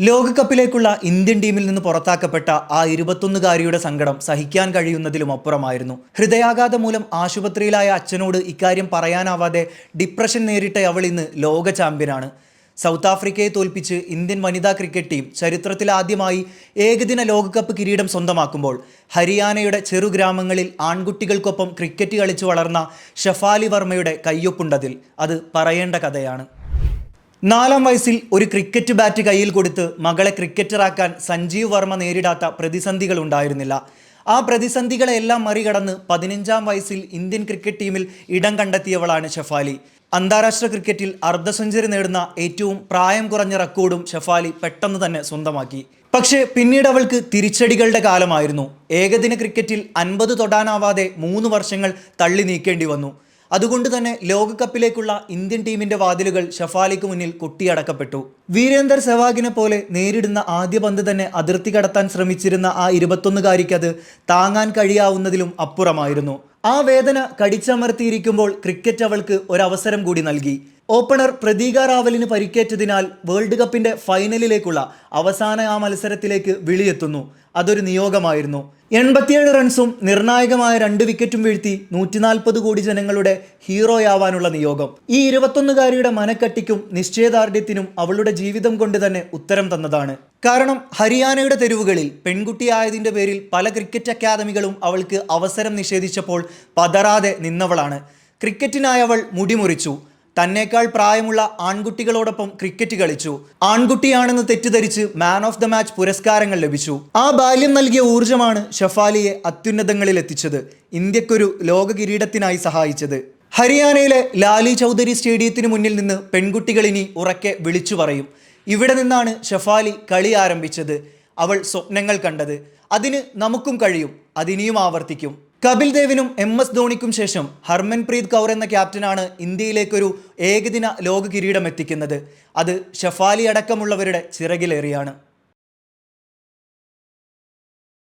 ലോകകപ്പിലേക്കുള്ള Indian ടീമിൽ നിന്ന് പുറത്താക്കപ്പെട്ട ആ ഇരുപത്തൊന്നുകാരിയുടെ സങ്കടം സഹിക്കാൻ കഴിയുന്നതിലും അപ്പുറമായിരുന്നു. ഹൃദയാഘാതം മൂലം ആശുപത്രിയിലായ അച്ഛനോട് ഇക്കാര്യം പറയാനാവാതെ ഡിപ്രഷൻ നേരിട്ട അവൾ ഇന്ന് ലോക ചാമ്പ്യനാണ്. സൗത്ത് ആഫ്രിക്കയെ തോൽപ്പിച്ച് ഇന്ത്യൻ വനിതാ ക്രിക്കറ്റ് ടീം ചരിത്രത്തിൽ ആദ്യമായി ഏകദിന ലോകകപ്പ് കിരീടം സ്വന്തമാക്കുമ്പോൾ ഹരിയാനയുടെ ചെറുഗ്രാമങ്ങളിൽ ആൺകുട്ടികൾക്കൊപ്പം ക്രിക്കറ്റ് കളിച്ചു വളർന്ന ഷഫാലി വർമ്മയുടെ കയ്യൊപ്പുണ്ടതിൽ. അത് പറയേണ്ട കഥയാണ്. നാലാം വയസ്സിൽ ഒരു ക്രിക്കറ്റ് ബാറ്റ് കയ്യിൽ കൊടുത്ത് മകളെ ക്രിക്കറ്ററാക്കാൻ സഞ്ജീവ് വർമ്മ നേരിടാത്ത പ്രതിസന്ധികൾ ഉണ്ടായിരുന്നില്ല. ആ പ്രതിസന്ധികളെല്ലാം മറികടന്ന് പതിനഞ്ചാം വയസ്സിൽ ഇന്ത്യൻ ക്രിക്കറ്റ് ടീമിൽ ഇടം കണ്ടെത്തിയവളാണ് ഷെഫാലി. അന്താരാഷ്ട്ര ക്രിക്കറ്റിൽ അർദ്ധ സെഞ്ചുറി നേടുന്ന ഏറ്റവും പ്രായം കുറഞ്ഞ റെക്കോർഡും ഷെഫാലി പെട്ടെന്ന് തന്നെ സ്വന്തമാക്കി. പക്ഷേ പിന്നീട് അവൾക്ക് തിരിച്ചടികളുടെ കാലമായിരുന്നു. ഏകദിന ക്രിക്കറ്റിൽ അൻപത് തൊടാനാവാതെ മൂന്ന് വർഷങ്ങൾ തള്ളി നീക്കേണ്ടി വന്നു. അതുകൊണ്ട് തന്നെ ലോകകപ്പിലേക്കുള്ള ഇന്ത്യൻ ടീമിന്റെ വാതിലുകൾ ഷഫാലിക്ക് മുന്നിൽ കൊട്ടിയടക്കപ്പെട്ടു. വീരേന്ദർ സെവാഗിനെ പോലെ നേരിടുന്ന ആദ്യ പന്ത് തന്നെ അതിർത്തി കടത്താൻ ശ്രമിച്ചിരുന്ന ആ ഇരുപത്തൊന്നുകാരിക്ക് അത് താങ്ങാൻ കഴിയാവുന്നതിലും അപ്പുറമായിരുന്നു. ആ വേദന കടിച്ചമർത്തിയിരിക്കുമ്പോൾ ക്രിക്കറ്റ് അവൾക്ക് ഒരവസരം കൂടി നൽകി. ഓപ്പണർ പ്രതീക റാവലിന് പരിക്കേറ്റതിനാൽ വേൾഡ് കപ്പിന്റെ ഫൈനലിലേക്കുള്ള അവസാന ആ മത്സരത്തിലേക്ക് വിളിയെത്തുന്നു. അതൊരു നിയോഗമായിരുന്നു. എൺപത്തിയേഴ് റൺസും നിർണായകമായ രണ്ട് വിക്കറ്റും വീഴ്ത്തി നൂറ്റി നാൽപ്പത് കോടി ജനങ്ങളുടെ ഹീറോയാവാനുള്ള നിയോഗം. ഈ ഇരുപത്തൊന്നുകാരിയുടെ മനക്കട്ടിക്കും നിശ്ചയദാർഢ്യത്തിനും അവളുടെ ജീവിതം കൊണ്ട് തന്നെ ഉത്തരം തന്നതാണ്. കാരണം ഹരിയാനയുടെ തെരുവുകളിൽ പെൺകുട്ടിയായതിന്റെ പേരിൽ പല ക്രിക്കറ്റ് അക്കാദമികളും അവൾക്ക് അവസരം നിഷേധിച്ചപ്പോൾ പതറാതെ നിന്നവളാണ്. ക്രിക്കറ്റിനായി അവൾ മുടിമുറിച്ചു തന്നേക്കാൾ പ്രായമുള്ള ആൺകുട്ടികളോടൊപ്പം ക്രിക്കറ്റ് കളിച്ചു. ആൺകുട്ടിയാണെന്ന് തെറ്റിദ്ധരിച്ച് മാൻ ഓഫ് ദ മാച്ച് പുരസ്കാരങ്ങൾ ലഭിച്ചു. ആ ബാല്യം നൽകിയ ഊർജമാണ് ഷഫാലിയെ അത്യുന്നതങ്ങളിൽ എത്തിച്ചത് ഇന്ത്യക്കൊരു ലോക കിരീടത്തിനായി സഹായിച്ചത്. ഹരിയാനയിലെ ലാലി ചൗധരി സ്റ്റേഡിയത്തിന് മുന്നിൽ നിന്ന് പെൺകുട്ടികൾ ഇനി ഉറക്കെ വിളിച്ചു പറയും. ഇവിടെ നിന്നാണ് ഷഫാലി കളി ആരംഭിച്ചത്. അവൾ സ്വപ്നങ്ങൾ കണ്ടത്. അതിന് നമുക്കും കഴിയും അതിനിയും ആവർത്തിക്കും. കപിൽ ദേവിനും എം എസ് ധോണിക്കും ശേഷം ഹർമൻപ്രീത് കൗർ എന്ന ക്യാപ്റ്റനാണ് ഇന്ത്യയിലേക്കൊരു ഏകദിന ലോക കിരീടം എത്തിക്കുന്നത്. അത് ഷഫാലി അടക്കമുള്ളവരുടെ ചിറകിലേറിയാണ്.